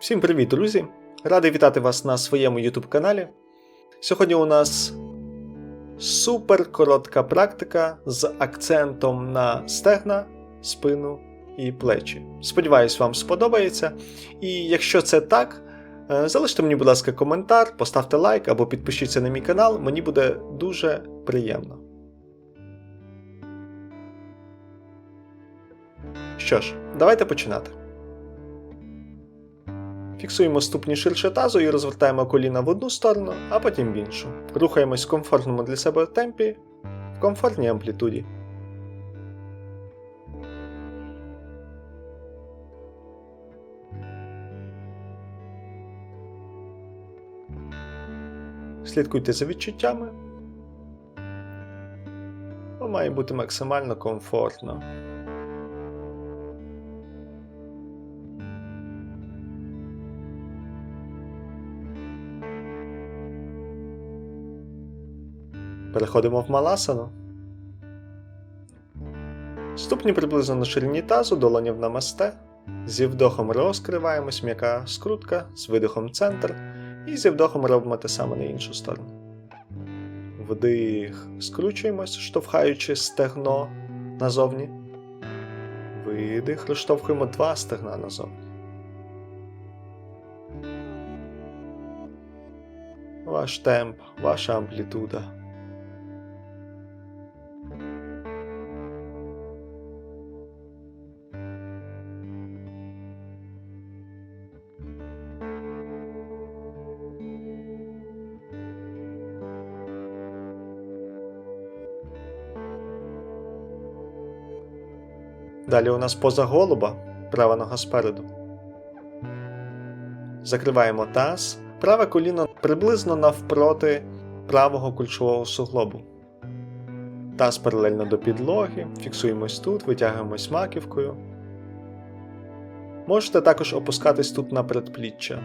Всім привіт, друзі! Радий вітати вас на своєму YouTube каналі. Сьогодні у нас супер коротка практика з акцентом на стегна, спину і плечі. Сподіваюсь, вам сподобається. І якщо це так, е, залиште мені, будь ласка, коментар, поставте лайк або підпишіться на мій канал, мені буде дуже приємно. Що ж, давайте починати. Фіксуємо ступні ширше тазу і розвертаємо коліна в одну сторону, а потім в іншу. Рухаємось в комфортному для себе темпі, в комфортній амплітуді. Слідкуйте за відчуттями. Має бути максимально комфортно. Переходимо в маласану. Ступні приблизно на ширині тазу, долоні в намасте. Зі вдохом розкриваємось, м'яка скрутка, з видихом центр. І зі вдохом робимо те саме на іншу сторону. Вдих, скручуємось, штовхаючи стегно назовні. Видих, розштовхуємо два стегна назовні. Ваш темп, ваша амплітуда. Далі у нас поза голуба, права нога спереду. Закриваємо таз, праве коліно приблизно навпроти правого кульшового суглобу. Таз паралельно до підлоги, фіксуємось тут, витягуємось маківкою. Можете також опускатись тут на предпліччя.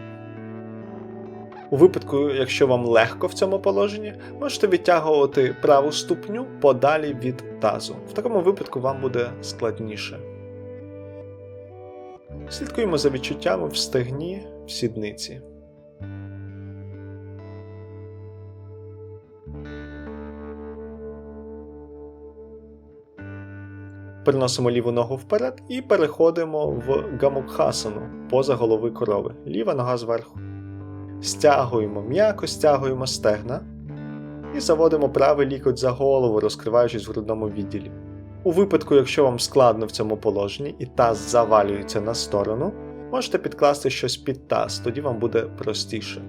У випадку, якщо вам легко в цьому положенні, можете відтягувати праву ступню подалі від тазу. В такому випадку вам буде складніше. Слідкуємо за відчуттями в стегні, в сідниці. Переносимо ліву ногу вперед і переходимо в гамукхасану поза голови корови. Ліва нога зверху. Стягуємо м'яко, стягуємо стегна і заводимо правий лікоть за голову, розкриваючись в грудному відділі. У випадку, якщо вам складно в цьому положенні і таз завалюється на сторону, можете підкласти щось під таз, тоді вам буде простіше.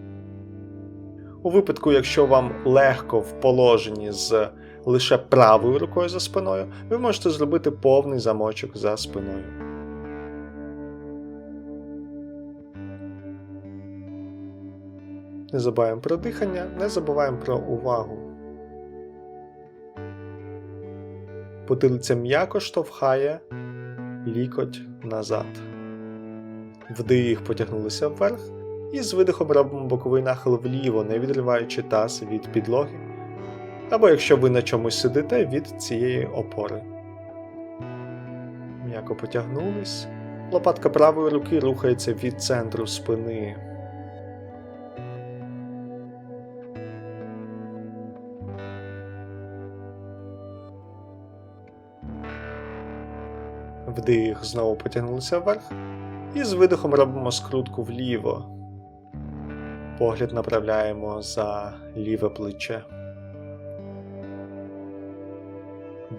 У випадку, якщо вам легко в положенні з лише правою рукою за спиною, ви можете зробити повний замочок за спиною. Не забуваємо про дихання, не забуваємо про увагу. Потилиця м'яко штовхає лікоть назад. Вдих потягнулися вверх. І з видихом робимо боковий нахил вліво, не відриваючи таз від підлоги. Або якщо ви на чомусь сидите від цієї опори. М'яко потягнулись. Лопатка правої руки рухається від центру спини. Вдих, знову потягнулися вверх. І з видихом робимо скрутку вліво. Погляд направляємо за ліве плече.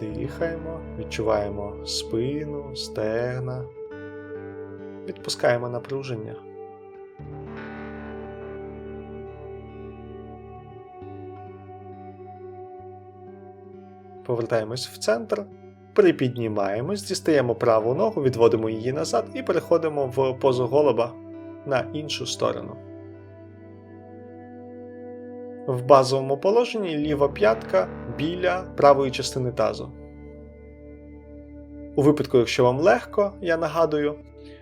Дихаємо, відчуваємо спину, стегна. Відпускаємо напруження. Повертаємось в центр. Припіднімаємось, дістаємо праву ногу, відводимо її назад і переходимо в позу голуба на іншу сторону. В базовому положенні ліва п'ятка біля правої частини тазу. У випадку, якщо вам легко, я нагадую,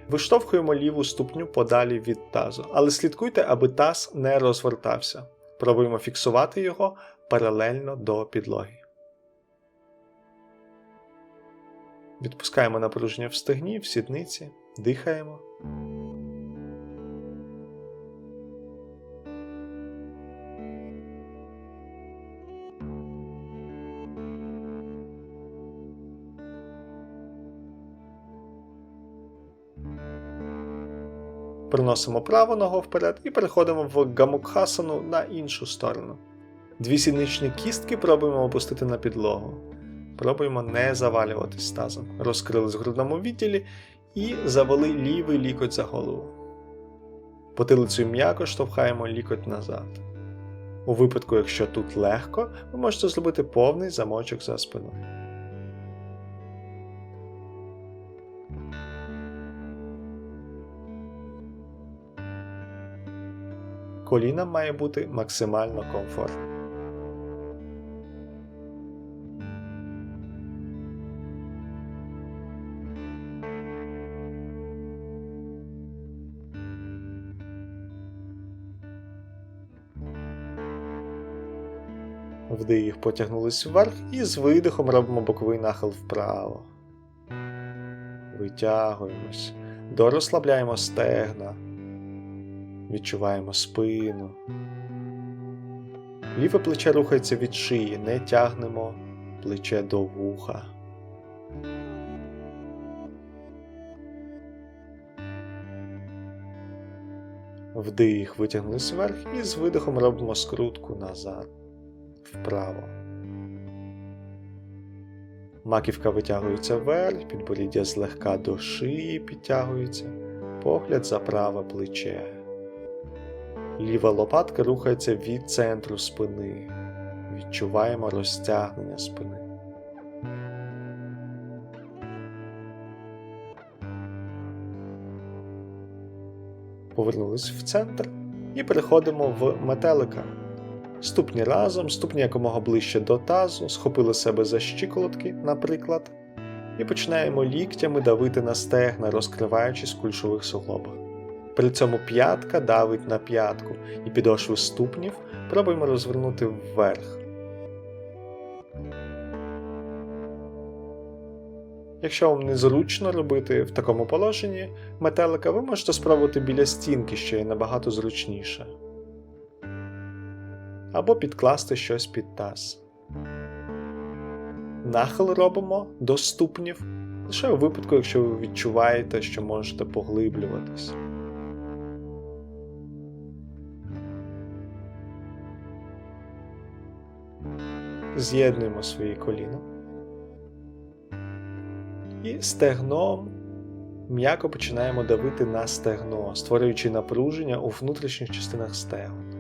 виштовхуємо ліву ступню подалі від тазу, але слідкуйте, аби таз не розвертався. Пробуємо фіксувати його паралельно до підлоги. Відпускаємо напруження в стегні, в сідниці, дихаємо. Приносимо праву ногу вперед і переходимо в гамукхасану на іншу сторону. Дві сідничні кістки пробуємо опустити на підлогу. Пробуємо не завалюватись тазом. Розкрились в грудному відділі і завели лівий лікоть за голову. Потилицею м'яко штовхаємо лікоть назад. У випадку, якщо тут легко, ви можете зробити повний замочок за спиною. Колінам має бути максимально комфортно. Вдих потягнулись вверх і з видихом робимо боковий нахил вправо. Витягуємось, дорозслабляємо стегна, відчуваємо спину. Ліве плече рухається від шиї, не тягнемо плече до вуха. Вдих витягнулись вверх і з видихом робимо скрутку назад вправо. Маківка витягується вверх, підборіддя злегка до шиї підтягується, погляд за праве плече. Ліва лопатка рухається від центру спини. Відчуваємо розтягнення спини. Повернулись в центр і переходимо в метелика. Ступні разом, ступні якомога ближче до тазу, схопили себе за щиколотки, наприклад, і починаємо ліктями давити на стегна, розкриваючись в кульшових суглобах. При цьому п'ятка давить на п'ятку, і підошви ступнів пробуємо розвернути вверх. Якщо вам незручно робити в такому положенні метелика, ви можете спробувати біля стінки, що є набагато зручніше або підкласти щось під таз. Нахил робимо до ступнів лише у випадку, якщо ви відчуваєте, що можете поглиблюватись. З'єднуємо свої коліна. І стегном м'яко починаємо давити на стегно, створюючи напруження у внутрішніх частинах стегон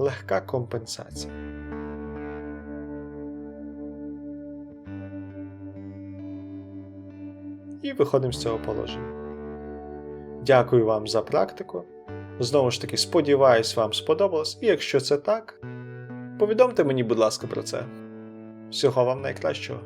легка компенсація. І виходимо з цього положення. Дякую вам за практику. Знову ж таки, сподіваюсь, вам сподобалось, і якщо це так, повідомте мені, будь ласка, про це. Всього вам найкращого.